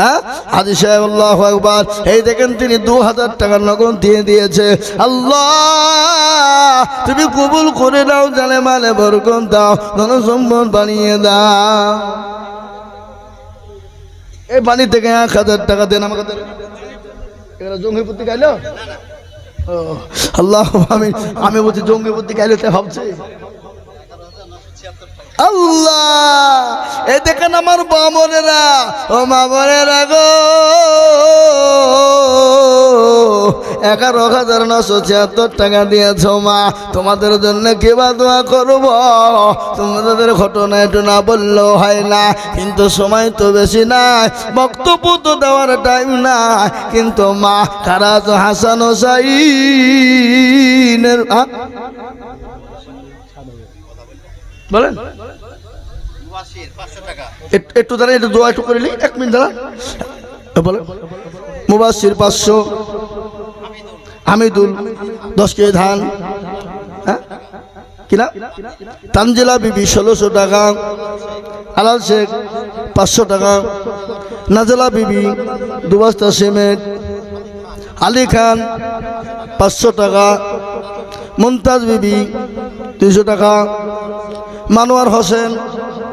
হ্যাঁ? একবার এই দেখেন তিনি দু হাজার দিয়ে দিয়েছে। আল্লাহ, তুমি করে জানে মানে বরকন দাও বানিয়ে এক হাজার টাকা দেন আমাকে। আল্লাহ আমি আমি বলছি জঙ্গি বুদ্ধি গাইলে তাই ভাবছি। আল্লাহ, এ দেখেন আমার বামনেরা, ও মামনেরা গো। এগারো হাজার নশো ছিয়াত্তর টাকা দিয়েছ মা, তোমাদের জন্য কেবা দোয়া করব? তোমাদের ঘটনা একটু না বললেও হয় না, কিন্তু সময় তো বেশি নাই, বক্তব্য তো দেওয়ার টাইম নাই। কিন্তু মা তো হাসান হোসাইনের আ? বলেন। একটু- দাঁড়া একটু দোয়া একটু করিলি এক মিনিট দাঁড়া বলে মুবাসির পাঁচশো। হামিদুল, দশ কেজি ধান। হ্যাঁ? কিনা তানজিলা বিবি, ষোলোশো টাকা। আলাল শেখ, পাঁচশো টাকা। নাজলা বিবি দু বস্তা সিমেন্ট। আলী খান, পাঁচশো টাকা। মুমতাজ বিবি তিনশো টাকা। মানোয়ার হোসেন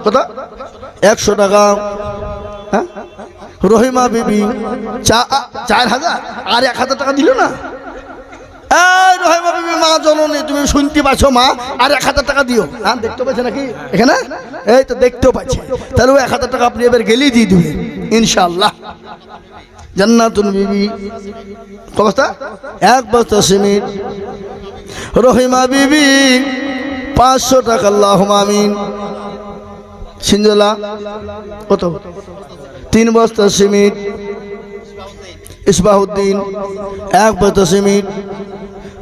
কত একশো টাকা। হ্যাঁ? রহিমা বিবি চার হাজার? আর এক হাজার টাকা দিল না? এই রহিমা বিবি, মা জননী, তুমি শুনতে পাচ্ছ, মা, আর এক হাজার টাকা দিও। হ্যাঁ দেখতে পাচ্ছ নাকি? এখানে? এই তো দেখতেও পাচ্ছি তাহলে এক হাজার টাকা আপনি এবার গেলেই দিয়ে দিবেন ইনশাল্লাহ জান্নাতুন বিবি। কত বস্তা এক বস্তা সিমেন্ট রহিমা বিবি পাঁচশো টাকা আল্লাহ আমিন। কত? তিন বস্তা সিমেন্ট ইসবাহুদ্দিন, এক বস্তা সিমেন্ট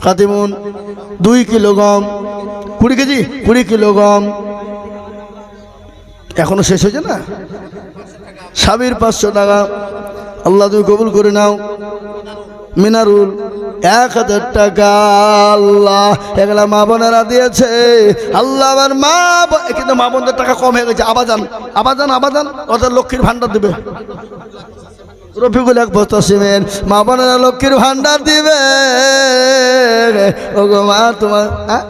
কাতিমুন দুই কিলো গম, কুড়ি কেজি, কুড়ি কিলো গম। এখনও শেষ হয়েছে না? সাবির পাঁচশো টাকা, আল্লাহ তুমি কবুল করে নাও। মিনারুল এক হাজার টাকা আল্লাহ। এগুলা মা বোনেরা দিয়েছে। আল্লাহ আমার মা কিন্তু মা বোনদের টাকা কম হয়ে গেছে। আবাজান আবাজান আবাজান। ওদের লক্ষ্মীর ভান্ডার দিবে। রফিকুল এক বস্তা সিমেন্ট। মা বোনেরা লক্ষ্মীর দিবে। ও গো মা তোমার হ্যাঁ?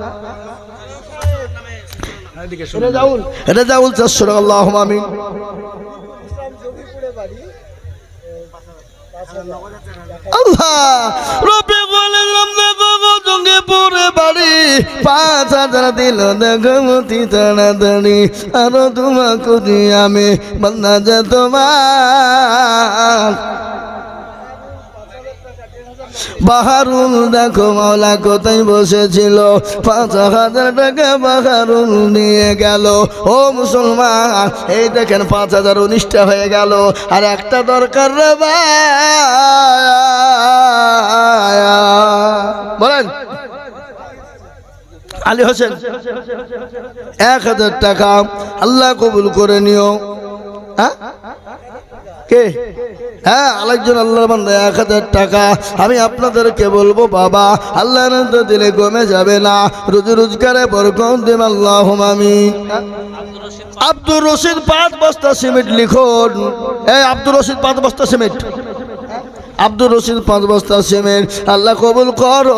রেজাউল রেজাউল চারশো টাকা আল্লাহ আমিন। আল্লাহ জঙ্গে বাড়ি, পাঁচ হাজার দিল দেখো মতি তাড়াতাড়ি আরও তোমাকে দিয়ে আমি বন্ধা যে তোমার। বাহারুল দেখো, মাওলা কোথায় বসেছিল? পাঁচ হাজার টাকা বাহারুল নিয়ে গেল। ও মুসলমান, এই দেখেন পাঁচ হাজার উনিশটা হয়ে গেল। আর একটা দরকার রে বলেন। আলী হোসেন, এক হাজার টাকা আল্লাহ কবুল করে নিও। হ্যাঁ? কে? হ্যাঁ আরেকজন আল্লাহর বান্দা, এক হাজার টাকা। আমি আপনাদেরকে বলব, বাবা, আল্লাহ দিলে কমে যাবে না। রোজ রোজগারে বরকম দেব আল্লাহ আমি আব্দুর রশিদ পাঁচ বস্তা সিমেন্ট লিখুন। এই আব্দুর রশিদ পাঁচ বস্তা সিমেন্ট। আব্দুর রশিদ পাঁচ বস্তা সিমেন্ট, আল্লাহ কবুল করো।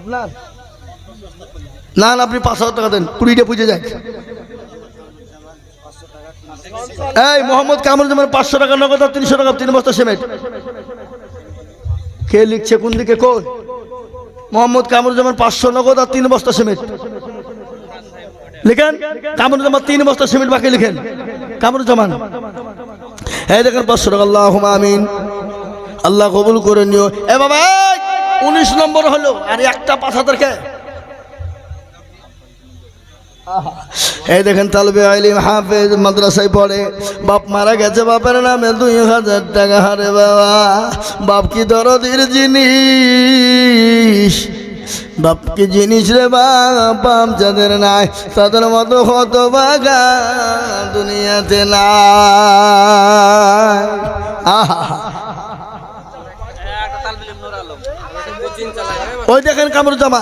আপনার? না না, আপনি পাঁচ হাজার টাকা দেন, কুড়িটা পুজো যাক এই, মোহাম্মদ কামরুজ্জামান পাঁচশো টাকা নগদ আর তিনশো টাকা, তিন বস্তা সিমেন্ট। কে লিখছে, কোন দিকে, কই? মোহাম্মদ কামরুজ্জামান পাঁচশো নগদ আর তিন বস্তা সিমেন্ট। লিখেন? কামরুজ্জামান তিন বস্তা সিমেন্ট বাকি লিখেন। কামরুজ্জামান এই দেখেন পাঁচশো টাকা আল্লাহ আমিন। আল্লাহ কবুল করে নিও। এ বাবা উনিশ নম্বর হলো, আর একটা হাজার কে? এই দেখেন তালবে আইলিম হাফেজ মাদ্রাসায় পড়ে। বাপ মারা গেছে, বাপের নামে দুই হাজার টাকা। হারে বাবা, বাপ কি দরদির জিনিস? বাপ কি জিনিস রে বাপ যাদের নাই, তাদের মতো কত বাগা দুনিয়াতে নাই। আহা। ওই দেখেন কামরুল জামা।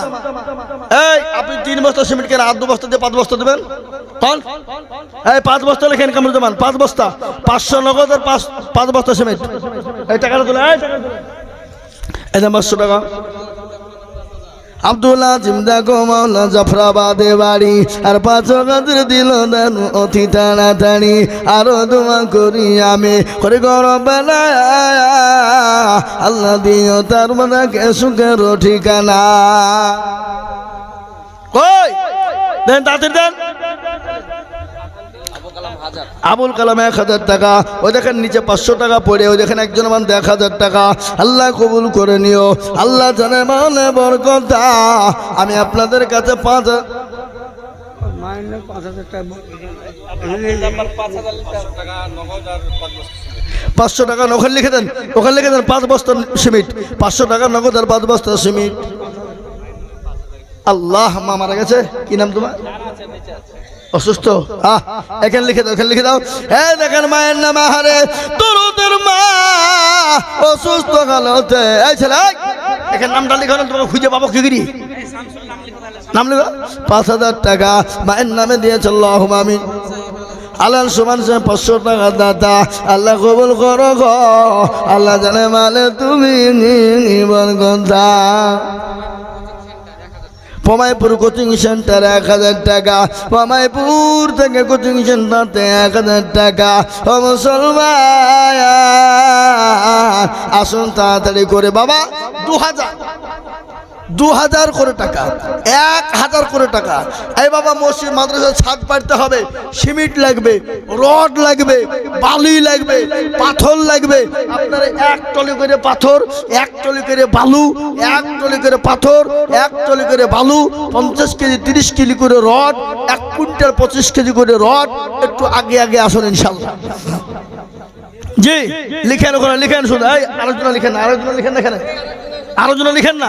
এই, আপনি তিন বস্তা সিমেন্ট কেন আট দু বস্তা দিয়ে পাঁচ বস্তা দেবেন? কন? এই, পাঁচ বস্তা লেখেন কামরুল জামান, পাঁচ বস্তা। পাঁচশো নগদ আর পাঁচ পাঁচ বস্তা সিমেন্ট। এই টাকাটা তুলে এই। এই পাঁচশো টাকা। আব্দুল্লাহ জিমদা কোমাওলা জাফরাবাদে বাড়ি। আর পাঁচ গাছের দিল দেন অতি তাড়াতাড়ি। আরও দোয়া করি আমি, করে গরম আল্লাহ দিও তার মনে সুখের ঠিকানা। কই? দেন তাড়াতাড়ি দেন। আবুল কালাম এক হাজার টাকা, ওই দেখেন নিচে পাঁচশো টাকা পড়ে, ওই দেখেন একজন মান এক হাজার টাকা। আল্লাহ কবুল করে নিও, আল্লাহ জানে মানে বরকতা আমি আপনাদের কাছে পাঁচ পাঁচশো টাকা ওখানে লিখে দেন, ওখানে লিখে দেন পাঁচ বস্তা সিমেন্ট, পাঁচশো টাকা নগদ আর পাঁচ বস্তা সিমেন্ট। আল্লাহ, মা মারা গেছে? কি নাম তোমার? অসুস্থ? আহ, এখানে লিখে দাও, এখানে লিখে দাও। হ্যাঁ দেখেন মায়ের নাম আহারে তরুদের মা অসুস্থ কালতে। এই ছেলে এখানে নামটা লিখো না, তোমাকে খুঁজে পাবো কি করি? নাম লিখো। পাঁচ হাজার টাকা, মায়ের নামে দিয়েছে আল্লাহ আমি আল্লাহ সমান সে পাঁচশো টাকা দাদা, আল্লাহ কবুল করো গো। আল্লাহ জানে মানে তুমি নিবন কথা পমাইপুর কোচিং সেন্টার এক হাজার টাকা পমাইপুর থেকে কোচিং সেন্টারতে এক হাজার টাকা। ও মুসলমান, আসুন তাড়াতাড়ি করে, বাবা, দু হাজার। দু হাজার করে টাকা, এক হাজার করে টাকা। এই বাবা মসজিদ মাদ্রাসা ছাদ পাড়তে হবে, সিমেন্ট লাগবে, রড লাগবে, বালি লাগবে, পাথর লাগবে। আপনার এক টলি করে পাথর, এক টলি করে বালু, এক টলি করে পাথর, এক টলি করে বালু, পঞ্চাশ কেজি, তিরিশ কেজি করে রড, এক কুইন্টাল পঁচিশ কেজি করে রড। একটু আগে আগে আসুন ইনশাল্লাহ জি, লিখেন ওখানে, লিখেন শুধু আলোচনা লিখেন আলোচনা লিখেন না এখানে। আরও লিখেন না?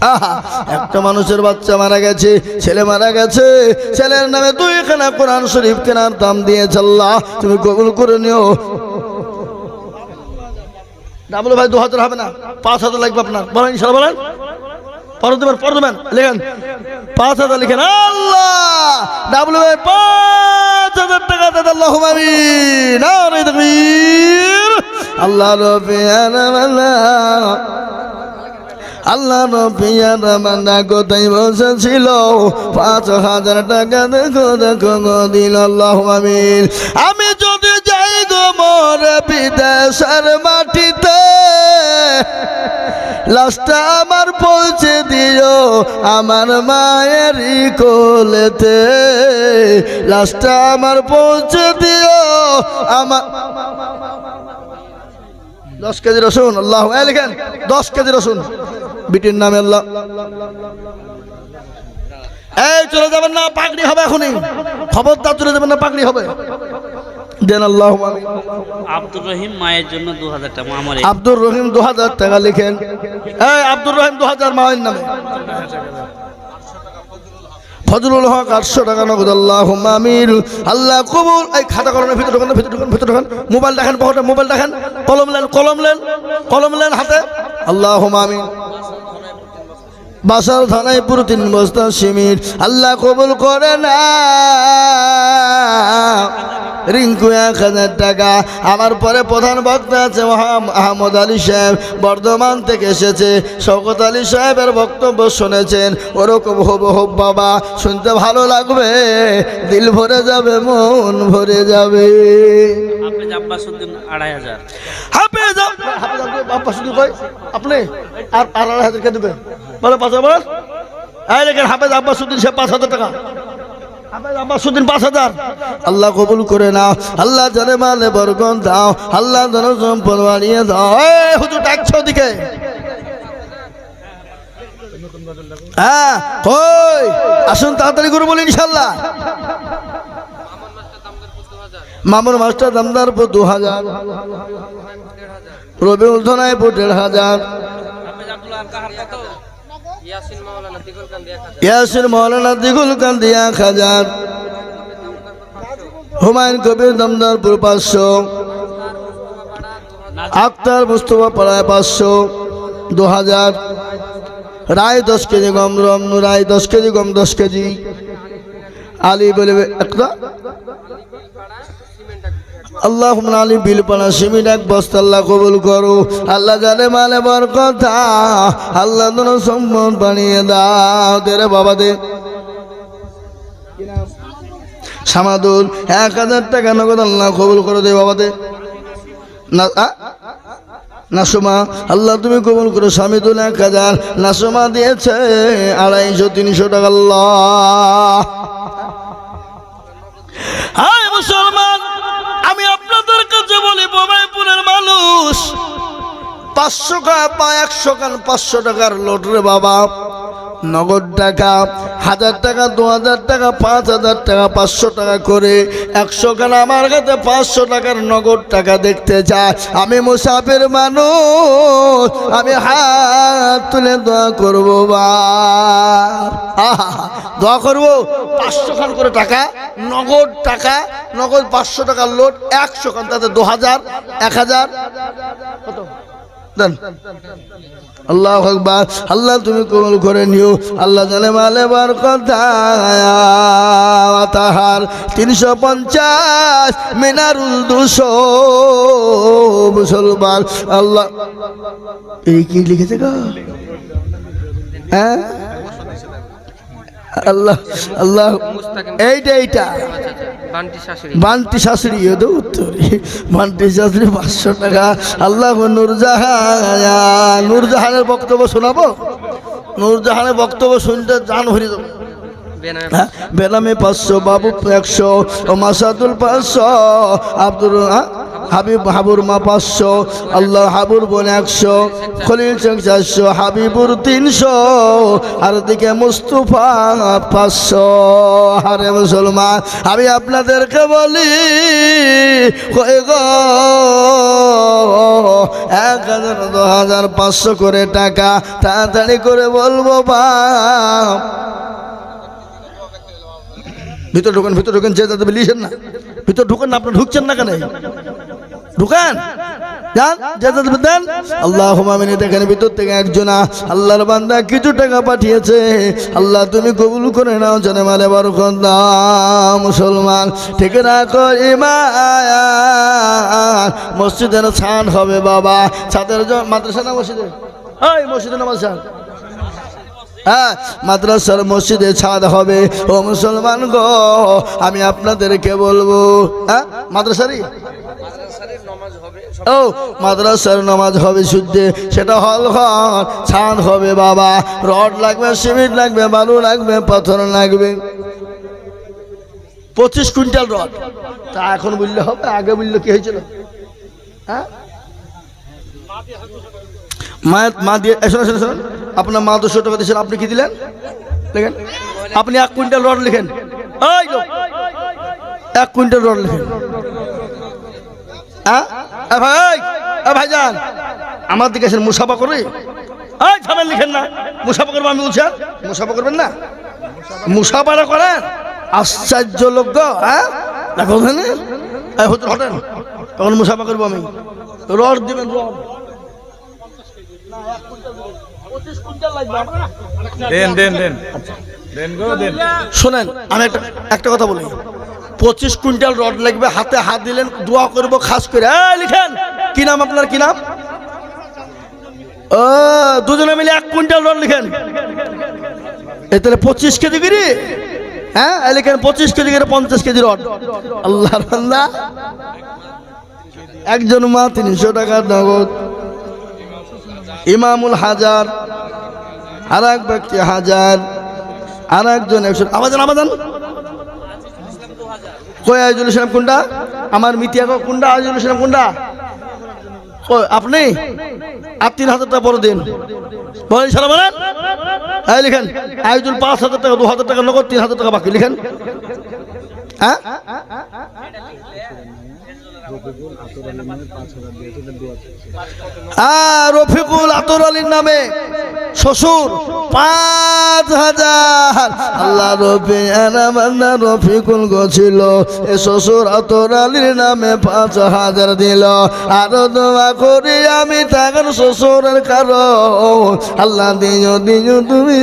একটা মানুষের বাচ্চা মারা গেছে, ছেলে মারা গেছে, ছেলের নামে দুই খানা কোরআন শরীফ কেনার দাম দিয়ে আল্লাহ, তুমি কবুল করে নিও। ডাবলু ভাই দু হাজার হবে না পাঁচ হাজার লাগবে আপনার। বলেন ইনশাল্লাহ, বলেন। দেবেন দেবেন, লিখেন। পাঁচ হাজার লিখেন, আল্লাহ। ডাবলু ভাই পাঁচ হাজার টাকা আল্লাহ নারে তাকবীর। আল্লাহ। আল্লাহ রবিয়ার মান্না কোথায় বসেছিল? পাঁচ হাজার টাকা দেখো দেখো দিল আল্লাহ আমিন। আমি যদি যাই গো মোর বিদেশের মাটিতে লাস্টটা আমার পৌঁছে দিও আমার মায়ের কোলেতে। লাস্টটা আমার পৌঁছে দিও আমার দশ কেজি রসুন আল্লাহ লিখেন দশ কেজি রসুন। বিটির নামে আল্লাহ। এই চলে যাবেন না পাগড়ি হবে এখনই। খবরদার চলে যাবেন না পাগড়ি হবে। দেন আল্লাহ আব্দুর রহিম মায়ের জন্য দু হাজার টাকা আমার আব্দুর রহিম দু হাজার টাকা লিখেন। এই আব্দুর রহিম দু হাজার মায়ের নামে। ফজলুল হক, আটশো টাকা নগদ আল্লাহ মামির আল্লাহ কবুল। এই খাতা কলমের ভিতরে ঢোকান ভিতরে ঢোকান ভিতরে ঢোকান। মোবাইল দেখেন, পকেটে মোবাইল দেখেন। কলম লেন কলম লেন কলম লেন হাতে। আল্লাহ আমিন। বাসার থানায় পুরো তিন বস্তা সিমির আল্লাহ কবুল করে না। রিঙ্কু এক হাজার টাকা। আমার পরে প্রধান বক্তা আছে আহমদ আলী সাহেব। বর্ধমান থেকে এসেছে। শওকত আলী সাহেবের বক্তব্য শুনেছেন। ওরকম হব হব বাবা, শুনতে ভালো লাগবে। দিল ভরে যাবে, মন ভরে যাবে। হাফেজ আব্বাসুদ্দিন আড়াই হাজার। হাফেজ হাফেজ আব্দুল বাপ্পা আপনি আর আর আড়াই হাজার কে দেবে বলে পাঁচ হাজার বলেন। এই দেখেন হাফেজ আব্বাসুদ্দিন সে পাঁচ হাজার টাকা। আল্লাহ কবুল করে নাও আল্লাহ জানে মালে বরকন দাও আল্লাহ জন সম্পদ বাড়িয়ে দাও। এই হুজুর ডাকছো দিকে হ্যাঁ কই? আসুন তাড়াতাড়ি করে বলি ইনশাল্লাহ। মামুর মাস্টার দামদারপুর দু হাজার, রবিউল ধনাইপুর দেড় হাজার ইয়াসির মৌলানা দিগুল কান্দি এক হাজার, হুমায়ুন কবির দমদারপুর পাঁচশো, আক্তার মুস্তফা পাড়ায় পাঁচশো, দু হাজার, রায় দশ কেজি গম রম, রায় দশ কেজি গম দশ কেজি, আলী বলে একটা আল্লাহ আলী বিল পানা সিমিন এক বস্তা আল্লাহ কবুল করো। আল্লাহ জানে মানে বর কথা আল্লাহ তোর সম্মান বানিয়ে দাও। তেরে বাবা দে। সামাদুল এক হাজার টাকা নগদ আল্লাহ কবুল করে দে বাবা দে। না? নাসুমা আল্লাহ তুমি কবুল করো। স্বামীদুল এক হাজার নাসুমা দিয়েছে আড়াইশো, তিনশো টাকা আল্লাহ। বলি মানুষ। পাঁচশো টাকা পা একশো কান পাঁচশো টাকার লোট রে বাবা। নগদ টাকা, হাজার টাকা, দু হাজার টাকা, পাঁচ হাজার টাকা, পাঁচশো টাকা করে একশো খান আমার কাছে পাঁচশো টাকার নগদ টাকা দেখতে চাই আমি মুসাফির মানুষ, আমি হাত তুলে দোয়া করব বা। দোয়া করব পাঁচশো খান করে টাকা, নগদ টাকা, নগদ পাঁচশো টাকার লোড, একশো খান, তাতে দু হাজার, এক হাজার। কত? দেন। আল্লাহ আকবার। আল্লাহ, তুমি কবুল করে নিও। আল্লাহ জানে মালে বার কথা তাহার তিনশো পঞ্চাশ মিনারুল দুশো মুসলমান। আল্লাহ, এই কি লিখেছে গা? হ্যাঁ? আল্লাহ আল্লাহ। এইটা এইটা। বান্টি শাশুড়ি এদো উত্তরে বান্টি শাশুড়ি পাঁচশো টাকা। আল্লাহ নূরজাহান। নূরজাহানের বক্তব্য শোনাবো? নূরজাহানের বক্তব্য শুনতে জান হরি দেবো বেনামে হ্যাঁ পাঁচশো, বাবু একশো মাসাদুল পাঁচশো আব্দুল হ্যাঁ? হাবিব হাবুর মা পাঁচশো আল্লাহ হাবুর বোন একশো, খলিল চক চারশো, হাবিবুর তিনশো, আর দিকে মুস্তফা পাঁচশো। আরে মুসলমান, আমি আপনাদেরকে বলি এক হাজার, দু হাজার পাঁচশো করে টাকা তাড়াতাড়ি করে বলব, বাপ। ভিতর ঢুকেন ভিতর ঢুকেন, যে লিখেন না। ভিতর ঢুকেন না, আপনি ঢুকছেন না কেন? ঢুকেন। যান যাতে দেন। আল্লাহ হুমামিনী দেখেন ভিতর থেকে একজনা আল্লাহর বান্দা কিছু টাকা পাঠিয়েছে। আল্লাহ, তুমি কবুল করে নাও, জানে মানে বরকত দাও মুসলমান। ঠিক রাখো ইমান মসজিদের ছাদ হবে, বাবা। ছাদের মাদ্রাসা না মসজিদে ওই মসজিদে নামাজ ছাদ। হ্যাঁ মাদ্রাসার মসজিদে ছাদ হবে। ও মুসলমান গো, আমি আপনাদেরকে বলব হ্যাঁ মাদ্রাসারই? ও, মাদ্রাসার নামাজ হবে শুদ্ধে, সেটা হল ঘর, ছাদ হবে বাবা, রড লাগবে, সিমেন্ট লাগবে, বালু লাগবে, পাথর লাগবে। পঁচিশ কুইন্টাল রড। তা এখন বললে হবে, আগে বললে কি হয়েছিল? হ্যাঁ? মা দিয়ে আপনার মা দুশো টাকা দিয়েছেন আপনি কি দিলেন? লেখেন। আপনি এক কুইন্টাল রড লিখেন। এক কুইন্টাল রড লিখেন। হ্যাঁ? এ ভাই এ ভাইজান আমার দিকে এসে মুসাফা করে এই থামেন লিখেন না মুসাফা করব আমি বলছেন মুসাফা করবেন না? মুসাফাটা করেন আশ্চর্য লোক হ্যাঁ? দেখো ওখানে হতে হটেন তখন মুসাফা করব আমি। রড দিবেন রড। দেন দেন দেন। শোনেন আমি একটা একটা কথা বলি। পঁচিশ কুইন্টাল রড লাগবে, হাতে হাত দিলেন, দোয়া করব খাস করে। লিখেন। কি নাম আপনার, কি নাম? ও, দুজনে মিলে এক কুইন্টাল রড লিখেন। এ, তাহলে পঁচিশ কেজি গিরি হ্যাঁ লিখেন, পঁচিশ কেজি করে পঞ্চাশ কেজি রড। আল্লাহ আল্লাহ। একজন মা, তিনশো টাকার নগদ। ইমামুল হাজার। আর এক ব্যক্তি হাজার। আর একজন একশো আবাজান আবাজান। কই আইজুল ইসলাম কোনটা আমার মিতিয়া কোনটা আইজুল ইসলাম কোনটা আপনি? আর তিন হাজার টাকা বড় দিন বলেন সালাম বলেন। হ্যাঁ লিখেন। আইজুল পাঁচ হাজার টাকা, দু হাজার টাকা নগদ, তিন হাজার টাকা বাকি, লিখেন। হ্যাঁ? রফিকুল আতর আলীর নামে। শ্বশুর, পাঁচ হাজার। আল্লাহ রফি আনামান্না রফিকুল গছিল। এ শ্বশুর আতর আলীর নামে পাঁচ হাজার দিল। আরও দোয়া করি আমি তাকার শ্বশুরের কারণ। আল্লাহ দিও দিও তুমি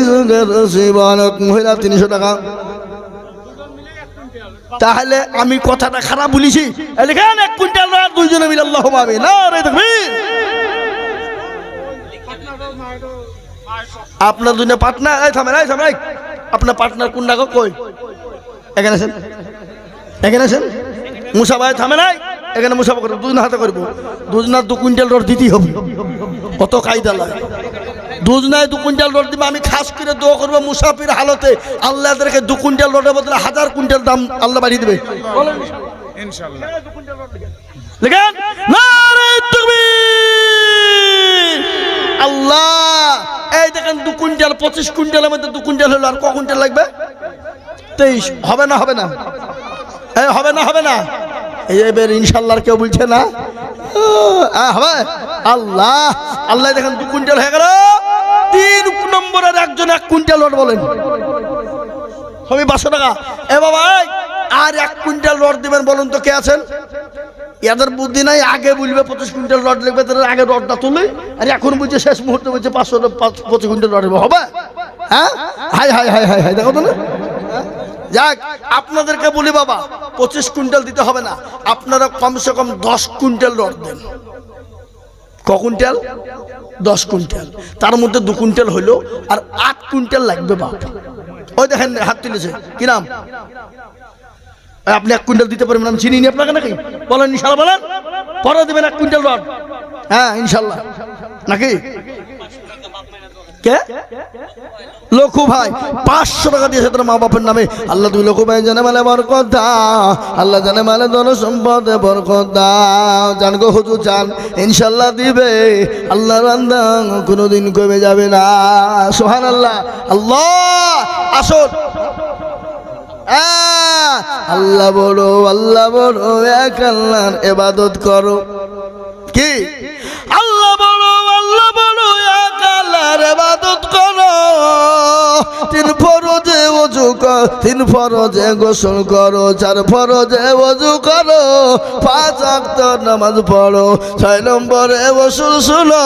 জীবন। মহিলা, তিনশো টাকা। তাহলে আমি কথাটা খারাপ বলেছি? এক কুইন্টাল দুইজনে মিলে আল্লাহ না রে দেখবি আপনার দুজনে পার্টনার এই থামেন এই থামেন। আপনার পার্টনার কোন ডাকো কই? এখানে আছেন এখানে আছেন মুসা ভাই থামে নাই এখানে মুসাফা করব দুজন হাতে করব। দুজনার দু কুইন্টাল রড দিতেই হবে। কত কায়দা লাগে। দুজনায় দু কুইন্টাল রড দিবে আমি খাস করে দোয়া করব মুসাফির হালতে। আল্লাহ এদেরকে দু কুইন্টাল রডের বদলে হাজার কুইন্টাল দাম আল্লাহ বাড়িয়ে দেবে। আল্লাহ এই দেখেন দু কুইন্টাল, পঁচিশ কুইন্টালের মধ্যে দু কুইন্টাল হলো, আর ক কুইন্টাল লাগবে? তেইশ। হবে না হবে না। এই হবে না হবে না। এই এবার ইনশাল্লাহ কেউ বলছে না। হবে? আল্লাহ আল্লাহ দেখেন দু কুইন্টাল হয়ে গেল। তিন নম্বরের একজন এক কুইন্টাল রড বলেন। হবে পাঁচশো টাকা। এ বাবা আর এক কুইন্টাল রড দিবেন বলুন তো কে আছেন? এদের বুদ্ধি নাই, আগে বলবে পঁচিশ কুইন্টাল রড লাগবে তাদের আগে রডটা তুলে, আর এখন বলছে শেষ মুহূর্তে বলছে পাঁচশো পঁচিশ কুইন্টাল রড হবে? হ্যাঁ? Hi hi hi hi hi, দেখো তো না? যাক, আপনাদেরকে বলি বাবা, পঁচিশ কুইন্টাল দিতে হবে না। আপনারা কমসে কম দশ কুইন্টাল রড দেন। ক কুইন্টাল? দশ কুইন্টাল। তার মধ্যে দু কুইন্টাল হইল, আর আট কুইন্টাল লাগবে বাপ। ওই দেখেন, হাত তুলেছে। কি নাম? আপনি এক কুইন্টাল দিতে পারবেন আমি চিনি নি আপনাকে নাকি? বলেন ইনশাল্লাহ বলেন। পরে দেবেন এক কুইন্টাল রড। হ্যাঁ ইনশাল্লাহ। নাকি? কে? লঘু ভাই পাঁচশো টাকা দিয়েছে তোর মা বাপের নামে। আল্লাহ তুই লঘু ভাই জানে মালে বরকত দাও। আল্লাহ জানে মালে ধন সম্পদে বরকত দাও। জান গো হুজুর জান। ইনশাল্লাহ দিবে। আল্লাহ রান্দা কোনোদিন কমে যাবে না। সোহান আল্লাহ আল্লাহ আহ, আল্লাহ বলো আল্লাহ বলো এক আল্লাহর এবাদত করো। কি? আল্লাহর এবাদত করো। তিন ফরজে ওযু কর, তিন ফরজে গোসল করো, চার ফরজে ওযু করো, পাঁচ ওয়াক্ত নামাজ পড়ো, ছয় নম্বরে ওসুল শুনো,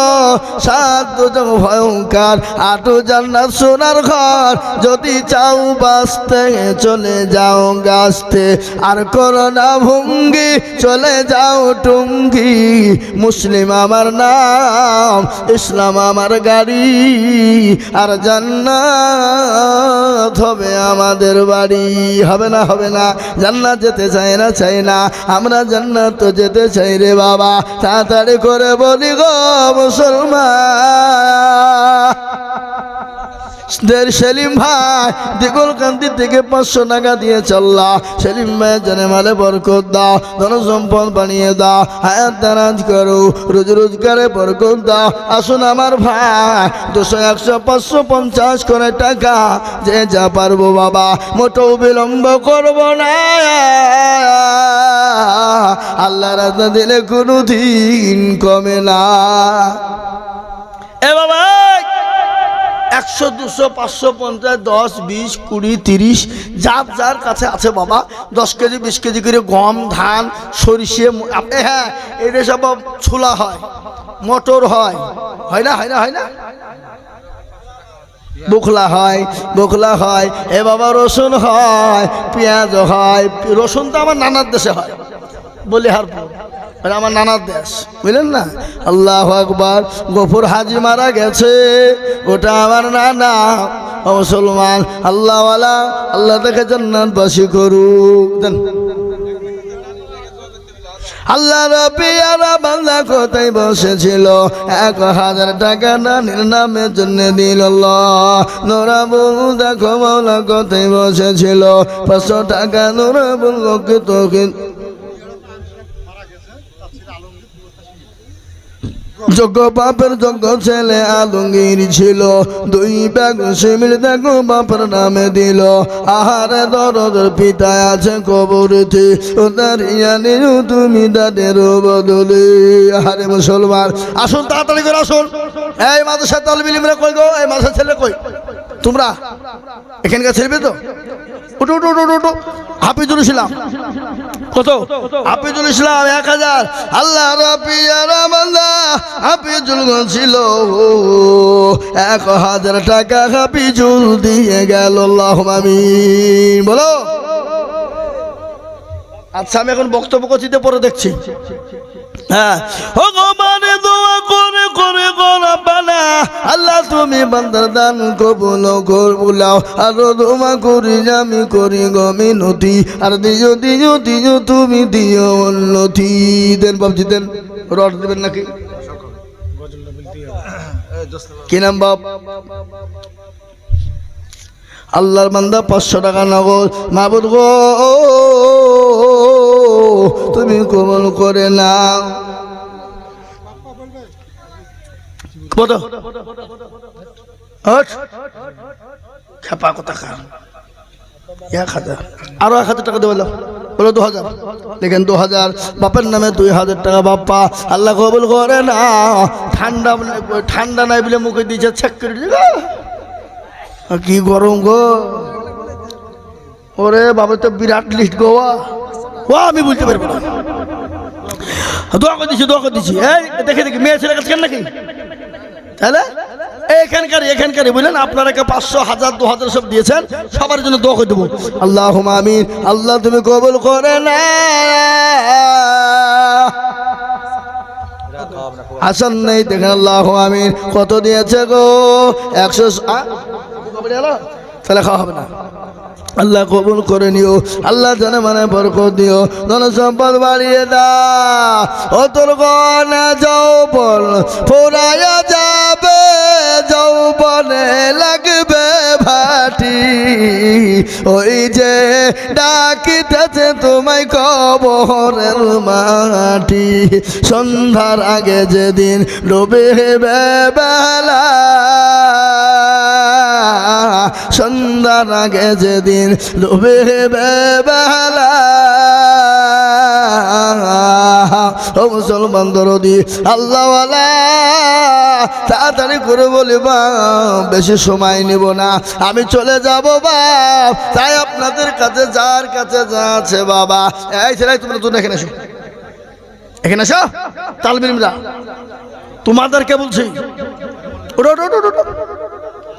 সাত দুজন ভয়ঙ্কর আটু জান্নাত সোনার ঘর। যদি চাও বাঁচতে, চলে যাও গাছতে। আর করো না ভঙ্গি, চলে যাও টুঙ্গি। মুসলিম আমার নাম, ইসলাম আমার গাড়ি। আর জান্নাত হবে আমাদের বাড়ি। হবে না হবে না। জান্নাত যেতে চাই না চাই না। আমরা জান্নাত তো যেতে চাই রে বাবা। তাড়াতাড়ি করে বলি গো মুসলমান। সেলিম ভাই দিগুল কান্তি থেকে পাঁচশো টাকা দিয়ে চল্লা সেলিম ভাই জানে মালে বরকত দাও ধন সম্পদ বানিয়ে দাও, হায়াত দারাজ করো, রোজ রোজগারে বরকত দাও। আসুন আমার ভাই, দুশো, একশো, পাঁচশো, পঞ্চাশ করে টাকা, যে যা পারব বাবা, মোটেও বিলম্ব করব না। আল্লাহ রাজা দিলে কোনো দিন কমে না। এ বাবা! একশো, দুশো, পাঁচশো, পঞ্চাশ, দশ, বিশ, কুড়ি, তিরিশ, যার যার কাছে আছে বাবা, দশ কেজি, বিশ কেজি করে গম, ধান, সরিষে হ্যাঁ এটা সব ছোলা হয়, মটর হয় হয় না হয় না হয় না? বুখলা হয় বুখলা হয়, এ বাবা রসুন হয়, পেঁয়াজ হয়, রসুন তো আমার নানার দেশে হয় বলি এটা আমার নানার দেশ, বুঝলেন না? আল্লাহ আকবার, গফুর হাজি মারা গেছে, ওটা আমার নানা মুসলমান আল্লাহওয়ালা আল্লাহ দেখে জান্নাতবাসী করুক, দেন। আল্লাহ রবিয়ারা বান্দা কোথায় বসেছিল? এক হাজার টাকা নানির নামের জন্য দিল নোরাবুল দেখো মৌলা কোথায় বসেছিল? পাঁচশো টাকা নোরাবুল লোকে তোকে যোগ্য বাপের যোগ্য ছেলে আলমগীর ছিল। দুই ব্যাগ শিমিল দেখো বাপের নামে দিল। আহারে দরদের পিতা আছে কবরেতে ও দাঁড়িয়ে তুমি তাদের বদলে। আহারে মুসলমান, আসুন তাড়াতাড়ি করে আসুন। এই মাদ্রাসা তলবিলিমরা কই গো? এই মাদ্রাসা ছেলে কই? তোমরা এখানকার ছেলে তো? উঠো উঠো উঠো উঠো। হাফিজুল ইসলাম। কত? হাফিজুল ইসলাম এক হাজার। আল্লাহ হাফিজুল ছিল। এক হাজার টাকা হাফিজুল দিয়ে গেল আল্লাহ বলো। আচ্ছা আমি এখন বক্তব্য কথিতে পরে দেখছি। হ্যাঁ। ভগবানে দোয়া করে করে গোলাপানা আল্লাহ তুমি বান্দার দান কবুল করবুলাও আর দোয়া করি আমি করি গমি নদী আর দিও দিও দিও তুমি দিও উন্নতি। দেন বাবজি দেন। রড দেবেন নাকি? কি নাম বাপ? আল্লাহর বান্দা পাঁচশো টাকা নগদ। মাবুদ গো, তুমি কমল করে না খেপা কথা এক হাজার। আরও এক হাজার টাকা দেবো বলো। দু হাজার। দেখেন দু হাজার। বাপের নামে দুই হাজার টাকা বাপ্পা। আল্লাহ কবুল করে না ঠান্ডা ঠান্ডা নাই বলে মুখে দিয়েছে চেক করে কি গরম গো? ওরে বাবা, তো বিরাট লিস্ট গোয়া ও আমি বুঝতে পারব না। দোয়া করে দিচ্ছি দোয়া করে দিচ্ছি এই, দেখে, দেখি, মেয়ে ছেলে কাছে নাকি? তাহলে? এখানকার এখানকার বুঝলেন? আপনারা পাঁচশো, হাজার, দু হাজার সব দিয়েছেন। সবার জন্য দোয়া করে দেবো। আল্লাহ আমিন। আল্লাহ, তুমি কবুল করে না হাসান নেই, দেখেন, আল্লাহ আমিন। কত দিয়েছে গো? একশো কবরে এলো? তাহলে খাওয়া হবে না। আল্লাহ কবুল করে নিও, আল্লাহ জানে মানে বরকত দিও ধন সম্পদ বাড়িয়ে দা ও তোর গনে যৌবন ফুরাইয়া যাবে, যৌবনে লাগবে ভাটি। ওই যে ডাকিতেছে তোমায় কবরের মাটি। সন্ধ্যার আগে যেদিন ডুবে বেলা সন্ধ্যার আগে যেদিন ডুবে বেলা ও মুসলমান দরদি আল্লাহ তাড়াতাড়ি করে বলি বেশি সময় নিব না, আমি চলে যাব বাপ। তাই আপনাদের কাছে, যার কাছে যা আছে বাবা। এই ছেলে তোমরা তুমি এখানে এসো। এখানে এসো। তালবিলরা তোমাদেরকে বলছি ওঠো।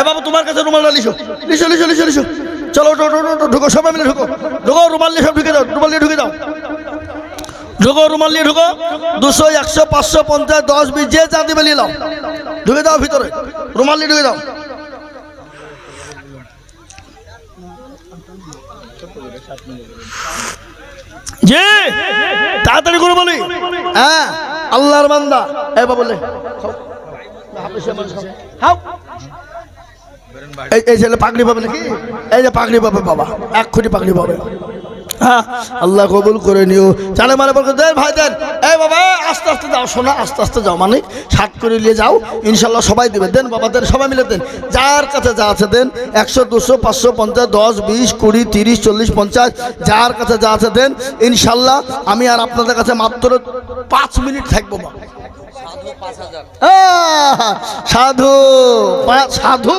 এ বাবা, তোমার কাছে রুমালটা লিখো। লিখো লিখো লিখো লিখো। চলো ঢুকো, সবাই মিলে ঢুকো। ঢুকো, রুমাল নিয়ে সব ঢুকে যাও রুমাল নিয়ে ঢুকে যাও ঢুকো, রুমাল নিয়ে ঢুকো। দুশো, একশো, পাঁচশো, পঞ্চাশ, দশ, বিশ, যে যা দিবে নিয়ে নাও। ঢুকে দাও ভিতরে, রুমাল নিয়ে ঢুকে দাও। জি, তাড়াতাড়ি করে বলি। হ্যাঁ আল্লাহর বান্দা। এ বাবা বলে খাও এই ছেলে পাগড়ি পাবে নাকি? এই যে পাগড়ি পাবে বাবা এক কোটি পাগড়ি পাবে। হ্যাঁ আল্লাহ কবুল করে নিও। জানে মানে বলতে দেন, ভাই দেন। এই বাবা, আস্তে আস্তে যাও শোনা আস্তে আস্তে যাও মানে সাত করে নিয়ে যাও। ইনশাল্লাহ সবাই দেবে। দেন বাবা, দেন, সবাই মিলে দেন। যার কাছে যা আছে দেন, একশো, দুশো, পাঁচশো, পঞ্চাশ, দশ, বিশ, কুড়ি, তিরিশ, চল্লিশ, পঞ্চাশ, যার কাছে যা আছে দেন, ইনশাল্লাহ আমি আর আপনাদের কাছে মাত্র পাঁচ মিনিট থাকব বাবা। সাধু সাধু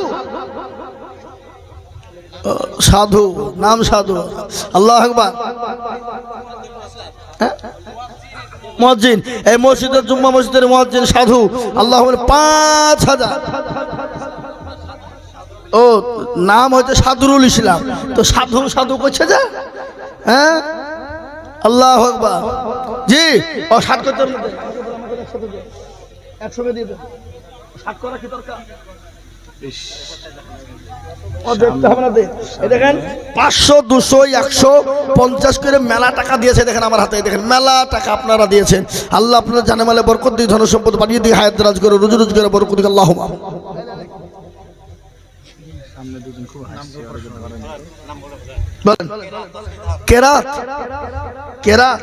সাধু? নাম সাধু। আল্লাহ আকবার। হ্যাঁ? মসজিদ এই মসজিদের জুম্মা মসজিদের মসজিদ সাধু আল্লাহ পাঁচ হাজার। ও নাম হচ্ছে সাধুরুল ইসলাম। তো সাধু সাধু করছে যে? হ্যাঁ? আল্লাহ আকবার। জি ও করতে একসঙ্গে দিয়ে দেন। রাখি দরকার? দেখেন পাঁচশো দুশো একশো পঞ্চাশ করে মেলা টাকা দিয়েছে দেখেন আমার হাতে। দেখেন মেলা টাকা আপনারা দিয়েছেন। আল্লাহ আপনারা জানে মালে বরকত দিয়ে ধন সম্পদ বাড়িয়ে দিয়ে হায়াত রাজ করে রুজি রোজ করে বরকত দিয়ে আল্লাহ বলেন। কেরাত? কেরাত?